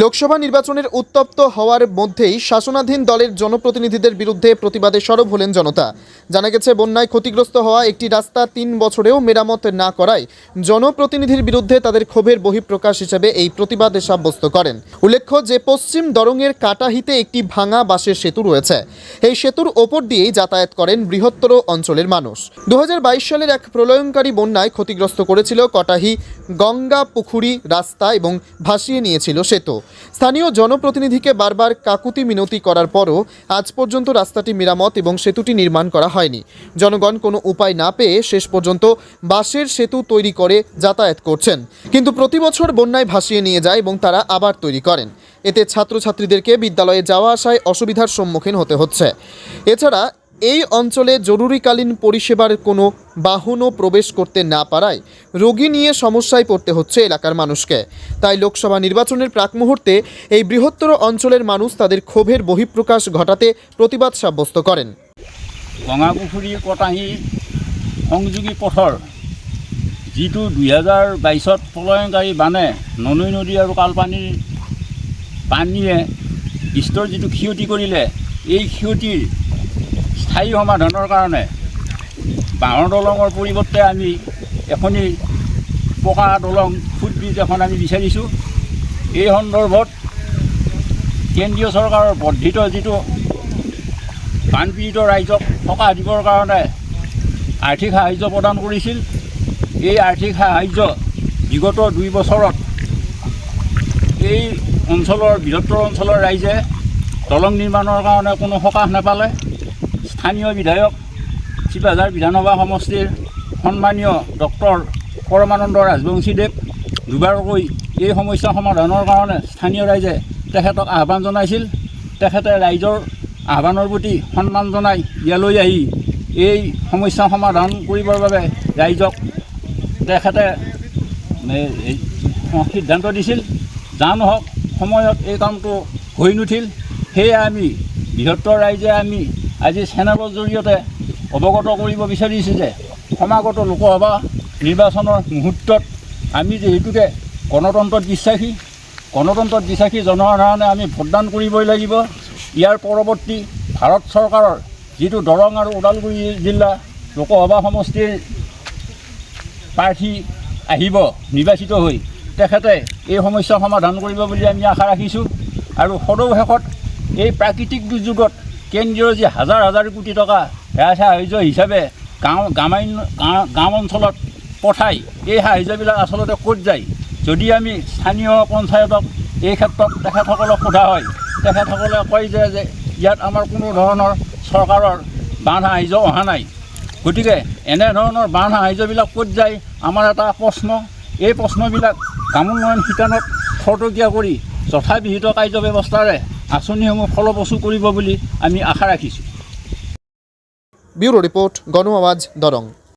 লোকসভা নির্বাচনের উত্তপ্ত হওয়ার মধ্যেই শাসনাধীন দলের জনপ্রতিনিধিদের বিরুদ্ধে প্রতিবাদে সরব হলেন জনতা। জানা গেছে, বন্যায় ক্ষতিগ্রস্ত হওয়া একটি রাস্তা তিন বছরেও মেরামত না করায় জনপ্রতিনিধির বিরুদ্ধে তাদের ক্ষোভের বহিঃপ্রকাশ হিসেবে এই প্রতিবাদে সাব্যস্ত করেন। উল্লেখ্য যে, পশ্চিম দরঙের কাটাহিতে একটি ভাঙা বাঁশের সেতু রয়েছে। এই সেতুর ওপর দিয়েই যাতায়াত করেন বৃহত্তর অঞ্চলের মানুষ। দু হাজার বাইশ সালের এক প্রলয়ঙ্কারী বন্যায় ক্ষতিগ্রস্ত করেছিল কটাহি, গঙ্গা পুখুরি রাস্তা এবং ভাসিয়ে নিয়েছিল সেতু। স্থানীয় জনপ্রতিনিধিকে বারবার কাকুতি মিনতি করার পরও আজ পর্যন্ত রাস্তাটি মেরামত এবং সেতুটি নির্মাণ করা হয়নি। জনগণ কোনো উপায় না পেয়ে শেষ পর্যন্ত বাঁশের সেতু তৈরি করে যাতায়াত করছেন। কিন্তু প্রতি বছর বন্যায় ভাসিয়ে নিয়ে যায় এবং তারা আবার তৈরি করেন। এতে ছাত্রছাত্রীদেরকে বিদ্যালয়ে যাওয়া আসায় অসুবিধার সম্মুখীন হতে হচ্ছে। এছাড়া এই অঞ্চলে জরুরিকালীন পরিষেবার কোনো বাহনও প্রবেশ করতে না পারায় রোগী নিয়ে সমস্যায় পড়তে হচ্ছে এলাকার মানুষকে। তাই লোকসভা নির্বাচনের প্রাক মুহূর্তে এই বৃহত্তর অঞ্চলের মানুষ তাদের ক্ষোভের বহিঃপ্রকাশ ঘটাতে প্রতিবাদ সাব্যস্ত করেন। গঙাপুখুৰী কটাহী, সংযোগী পথৰ যিটো দুহেজাৰ বাইছত প্ৰলয়ংকাৰী বানে ননৈ নদী আৰু কালপানীৰ পানীয়ে বিস্তৰ যিটো ক্ষতি কৰিলে, এই ক্ষতিৰ স্থায়ী সমাধানৰ কাৰণে বাঁহৰ দলঙৰ পৰিৱৰ্তে আমি এখনি পকা দলং ফুটব্ৰিজ এখন আমি বিচাৰিছোঁ। এই সন্দৰ্ভত কেন্দ্ৰীয় চৰকাৰৰ বৰ্ধিত যিটো বানপীড়িত ৰাইজক সকাহ দিবৰ কাৰণে আৰ্থিক সাহাৰ্য প্ৰদান কৰিছিল এই আৰ্থিক সাহাৰ্য বিগত দুই বছৰত এই অঞ্চলৰ বৃহত্তৰ অঞ্চলৰ ৰাইজে দলং নিৰ্মাণৰ কাৰণে কোনো সকাহ নাপালে। স্থানীয় বিধায়ক চিপাঝাৰ বিধানসভা সমষ্টিৰ সন্মানীয় ডক্টৰ পৰমানন্দ ৰাজবংশীদেৱ দুবাৰকৈ এই সমস্যা সমাধানৰ কাৰণে স্থানীয় ৰাইজে তেখেতক আহ্বান জনাইছিল। তেখেতে ৰাইজৰ আহ্বানৰ প্ৰতি সন্মান জনাই ইয়ালৈ আহি এই সমস্যা সমাধান কৰিবৰ বাবে ৰাইজক তেখেতে সিদ্ধান্ত দিছিল। যা নহওক সময়ত এই কামটো হৈ নুঠিল। সেয়ে আমি বৃহত্তৰ ৰাইজে আমি আজি চেনেলৰ জৰিয়তে অৱগত কৰিব বিচাৰিছোঁ যে সমাগত লোকসভা নিৰ্বাচনৰ মুহূৰ্তত আমি যিহেতুকে গণতন্ত্ৰত বিশ্বাসী গণতন্ত্ৰত বিশ্বাসী জনসাধাৰণে আমি ভোটদান কৰিবই লাগিব। ইয়াৰ পৰৱৰ্তী ভাৰত চৰকাৰৰ যিটো দৰং আৰু ওদালগুৰি জিলা লোকসভা সমষ্টিৰ প্ৰাৰ্থী আহিব নিৰ্বাচিত হৈ তেখেতে এই সমস্যা সমাধান কৰিব বুলি আমি আশা ৰাখিছোঁ। আৰু সদৌ শেষত এই প্ৰাকৃতিক দুৰ্যোগত কেন্দ্ৰীয় যি হাজাৰ হাজাৰ কোটি টকা ৰাজ সাহাৰ্য হিচাপে গাঁও গ্ৰাম্য গাঁও অঞ্চলত পঠাই, এই সাহাৰ্যবিলাক আচলতে ক'ত যায়? যদি আমি স্থানীয় পঞ্চায়তক এই ক্ষেত্ৰত তেখেতসকলক সোধা হয়, তেখেতসকলে কয় যে যে ইয়াত আমাৰ কোনো ধৰণৰ চৰকাৰৰ বান সাহাৰ্য অহা নাই। গতিকে এনেধৰণৰ বান সাহাৰ্যবিলাক ক'ত যায়? আমাৰ এটা প্ৰশ্ন। এই প্ৰশ্নবিলাক গ্ৰামোন্নয়ন শিতানত খৰতকীয়া কৰি যথাবিহিত কাৰ্য ব্যৱস্থাৰে আঁচনিসমূহ ফলপ্ৰসূ কৰিব বুলি আমি আশা ৰাখিছোঁ। ব্যুরো রিপোর্ট গণ আওয়াজ দরং